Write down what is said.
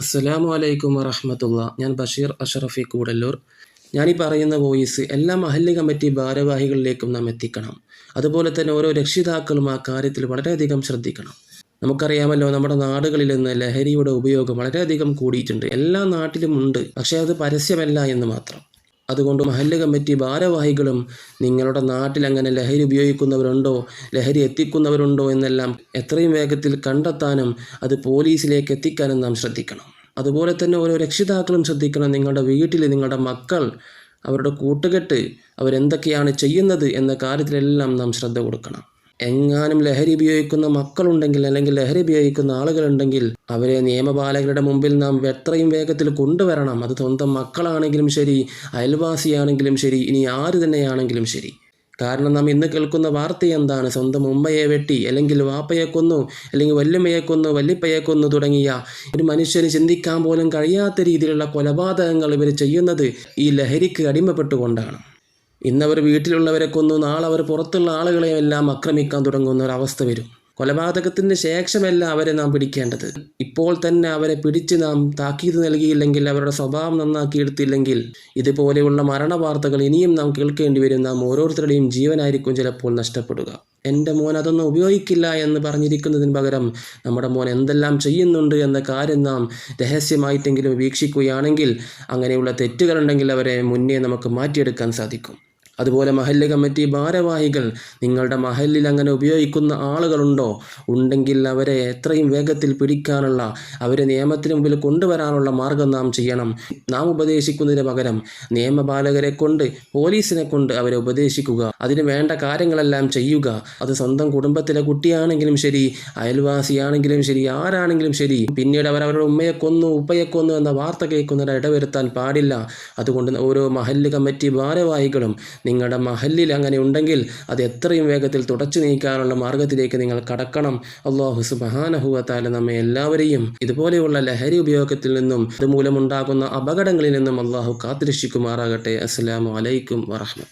അസ്സലാമു അലൈക്കും വറഹമത്തുള്ള. ഞാൻ ബഷീർ അഷറഫി കൂടല്ലൂർ. ഈ പറയുന്ന വോയിസ് എല്ലാ മഹല്ല് കമ്മിറ്റി ഭാരവാഹികളിലേക്കും നാം എത്തിക്കണം. അതുപോലെ തന്നെ ഓരോ രക്ഷിതാക്കളും ആ കാര്യത്തിൽ വളരെയധികം ശ്രദ്ധിക്കണം. നമുക്കറിയാമല്ലോ നമ്മുടെ നാടുകളിൽ നിന്ന് ലഹരിയുടെ ഉപയോഗം വളരെയധികം കൂടിയിട്ടുണ്ട്. എല്ലാ നാട്ടിലും ഉണ്ട് പക്ഷേ അത് പരസ്യമല്ല എന്ന് മാത്രം. അതുകൊണ്ട് മഹല്ല് കമ്മിറ്റി ഭാരവാഹികളും നിങ്ങളുടെ നാട്ടിൽ അങ്ങനെ ലഹരി ഉപയോഗിക്കുന്നവരുണ്ടോ ലഹരി എത്തിക്കുന്നവരുണ്ടോ എന്നെല്ലാം എത്രയും വേഗത്തിൽ കണ്ടെത്താനും അത് പോലീസിലേക്ക് എത്തിക്കാനും നാം ശ്രദ്ധിക്കണം. അതുപോലെ തന്നെ ഓരോ രക്ഷിതാക്കളും ശ്രദ്ധിക്കണം നിങ്ങളുടെ വീട്ടിൽ നിങ്ങളുടെ മക്കൾ അവരുടെ കൂട്ടുകെട്ട് അവരെന്തൊക്കെയാണ് ചെയ്യുന്നത് എന്ന കാര്യത്തിലെല്ലാം നാം ശ്രദ്ധ കൊടുക്കണം. എങ്ങാനും ലഹരി ഉപയോഗിക്കുന്ന മക്കളുണ്ടെങ്കിൽ അല്ലെങ്കിൽ ലഹരി ഉപയോഗിക്കുന്ന ആളുകളുണ്ടെങ്കിൽ അവരെ നിയമപാലകരുടെ മുമ്പിൽ നാം എത്രയും വേഗത്തിൽ കൊണ്ടുവരണം. അത് സ്വന്തം മക്കളാണെങ്കിലും ശരി അയൽവാസിയാണെങ്കിലും ശരി ഇനി ആര് തന്നെയാണെങ്കിലും ശരി. കാരണം നാം ഇന്ന് കേൾക്കുന്ന വാർത്ത എന്താണ്? സ്വന്തം ഉമ്മയെ വെട്ടി അല്ലെങ്കിൽ വാപ്പയെ കൊന്നു അല്ലെങ്കിൽ വല്യമ്മയെ കൊന്നു വല്യപ്പയെ കൊന്നു തുടങ്ങിയ ഒരു മനുഷ്യന് ചിന്തിക്കാൻ പോലും കഴിയാത്ത രീതിയിലുള്ള കൊലപാതകങ്ങൾ ഇവർ ചെയ്യുന്നത് ഈ ലഹരിക്ക് അടിമപ്പെട്ടുകൊണ്ടാണ്. ഇന്നവർ വീട്ടിലുള്ളവരെ കൊന്നു നാളെ അവർ പുറത്തുള്ള ആളുകളെയും എല്ലാം ആക്രമിക്കാൻ തുടങ്ങുന്ന ഒരവസ്ഥ വരും. കൊലപാതകത്തിന് ശേഷമല്ല അവരെ നാം പിടിക്കേണ്ടത്. ഇപ്പോൾ തന്നെ അവരെ പിടിച്ച് നാം താക്കീത് നൽകിയില്ലെങ്കിൽ അവരുടെ സ്വഭാവം നന്നാക്കിയെടുത്തില്ലെങ്കിൽ ഇതുപോലെയുള്ള മരണ വാർത്തകൾ ഇനിയും നാം കേൾക്കേണ്ടി വരും. നാം ഓരോരുത്തരുടെയും ജീവനായിരിക്കും ചിലപ്പോൾ നഷ്ടപ്പെടുക. എന്റെ മോൻ അതൊന്നും ഉപയോഗിക്കില്ല എന്ന് പറഞ്ഞിരിക്കുന്നതിന് പകരം നമ്മുടെ മോൻ എന്തെല്ലാം ചെയ്യുന്നുണ്ട് എന്ന കാര്യം നാം രഹസ്യമായിട്ടെങ്കിലും വീക്ഷിക്കുകയാണെങ്കിൽ അങ്ങനെയുള്ള തെറ്റുകളുണ്ടെങ്കിൽ അവരെ മുന്നേ നമുക്ക് മാറ്റിയെടുക്കാൻ സാധിക്കും. അതുപോലെ മഹല്ല് കമ്മിറ്റി ഭാരവാഹികൾ നിങ്ങളുടെ മഹല്ലിൽ അങ്ങനെ ഉപയോഗിക്കുന്ന ആളുകളുണ്ടോ? ഉണ്ടെങ്കിൽ അവരെ എത്രയും വേഗത്തിൽ പിടിക്കാനുള്ള അവരെ നിയമത്തിന് മുമ്പിൽ കൊണ്ടുവരാനുള്ള മാർഗം നാം ചെയ്യണം. നാം ഉപദേശിക്കുന്നതിന് പകരം നിയമപാലകരെ കൊണ്ട് പോലീസിനെ കൊണ്ട് അവരെ ഉപദേശിക്കുക. അതിന് വേണ്ട കാര്യങ്ങളെല്ലാം ചെയ്യുക. അത് സ്വന്തം കുടുംബത്തിലെ കുട്ടിയാണെങ്കിലും ശരി അയൽവാസിയാണെങ്കിലും ശരി ആരാണെങ്കിലും ശരി. പിന്നീട് അവർ അവരുടെ ഉമ്മയെ കൊന്നു ഉപ്പയെ കൊന്നു എന്ന വാർത്ത കേൾക്കുന്നവരെ ഇടവരുത്താൻ പാടില്ല. അതുകൊണ്ട് ഓരോ മഹല്ല് കമ്മിറ്റി ഭാരവാഹികളും നിങ്ങളുടെ മഹല്ലിൽ അങ്ങനെ ഉണ്ടെങ്കിൽ അത് എത്രയും വേഗത്തിൽ തുടച്ചു നീക്കാനുള്ള മാർഗത്തിലേക്ക് നിങ്ങൾ കടക്കണം. അള്ളാഹു സുബഹാനഹുവത്താല നമ്മെ എല്ലാവരെയും ഇതുപോലെയുള്ള ലഹരി ഉപയോഗത്തിൽ നിന്നും ഇതുമൂലമുണ്ടാകുന്ന അപകടങ്ങളിൽ നിന്നും അള്ളാഹു കാത്തിരക്ഷിക്കുമാറാകട്ടെ. അസ്സാം വലൈക്കും വറഹമത്ത്